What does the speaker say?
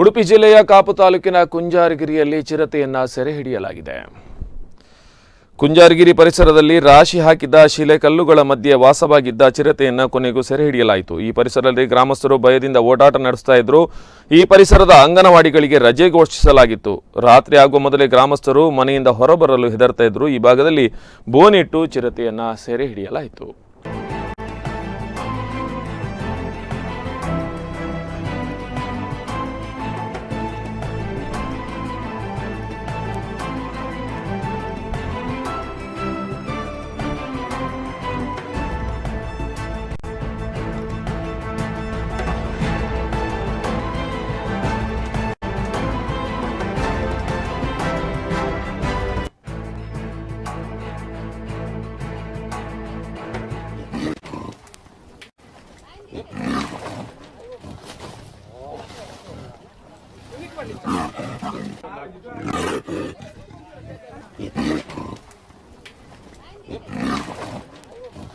ಉಡುಪಿ ಜಿಲ್ಲೆಯ ಕಾಪು ತಾಲೂಕಿನ ಕುಂಜಾರಗಿರಿಯಲ್ಲಿ ಚಿರತೆಯನ್ನ ಸೆರೆ ಹಿಡಿಯಲಾಗಿದೆ. ಕುಂಜಾರಗಿರಿ ಪರಿಸರದಲ್ಲಿ ರಾಶಿ ಹಾಕಿದ್ದ ಶಿಲೆಕಲ್ಲುಗಳ ಮಧ್ಯೆ ವಾಸವಾಗಿದ್ದ ಚಿರತೆಯನ್ನು ಕೊನೆಗೂ ಸೆರೆ ಹಿಡಿಯಲಾಯಿತು. ಈ ಪರಿಸರದಲ್ಲಿ ಗ್ರಾಮಸ್ಥರು ಭಯದಿಂದ ಓಡಾಟ ನಡೆಸ್ತಾ ಇದ್ರು. ಈ ಪರಿಸರದ ಅಂಗನವಾಡಿಗಳಿಗೆ ರಜೆ ಘೋಷಿಸಲಾಗಿತ್ತು. ರಾತ್ರಿ ಆಗುವ ಮೊದಲೇ ಗ್ರಾಮಸ್ಥರು ಮನೆಯಿಂದ ಹೊರಬರಲು ಹೆದರ್ತಾ ಇದ್ರು. ಈ ಭಾಗದಲ್ಲಿ ಬೋನಿಟ್ಟು ಚಿರತೆಯನ್ನು ಸೆರೆ ಹಿಡಿಯಲಾಯಿತು. Okay.